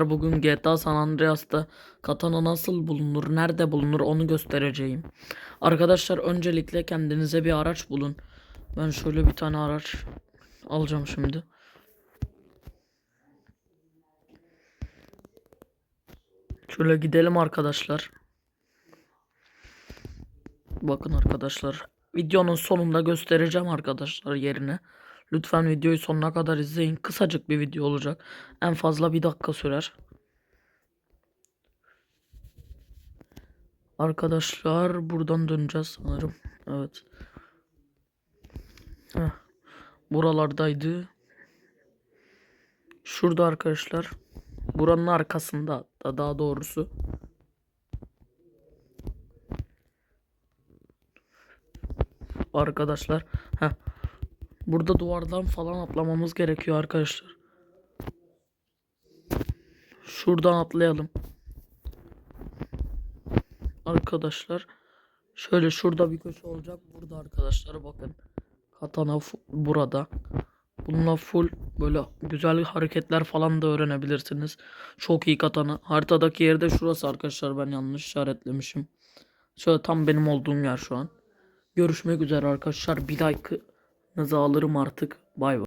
Bugün GTA San Andreas'ta katana nasıl bulunur, nerede bulunur onu göstereceğim. Arkadaşlar öncelikle kendinize bir araç bulun. Ben şöyle bir tane araç alacağım şimdi. Şöyle gidelim arkadaşlar. Bakın arkadaşlar. Videonun sonunda göstereceğim arkadaşlar yerine. Lütfen videoyu sonuna kadar izleyin. Kısacık bir video olacak. En fazla bir dakika sürer. Arkadaşlar buradan döneceğiz sanırım. Evet. Heh. Buralardaydı. Şurada arkadaşlar. Buranın arkasında da daha doğrusu. Arkadaşlar. Heh. Burada duvardan falan atlamamız gerekiyor arkadaşlar. Şuradan atlayalım. Arkadaşlar. Şöyle şurada bir köşe olacak. Burada arkadaşlar bakın. Katana burada. Bununla full böyle güzel hareketler falan da öğrenebilirsiniz. Çok iyi katana. Haritadaki yerde şurası arkadaşlar. Ben yanlış işaretlemişim. Şöyle tam benim olduğum yer şu an. Görüşmek üzere arkadaşlar. Bir alırım artık. Bay bay.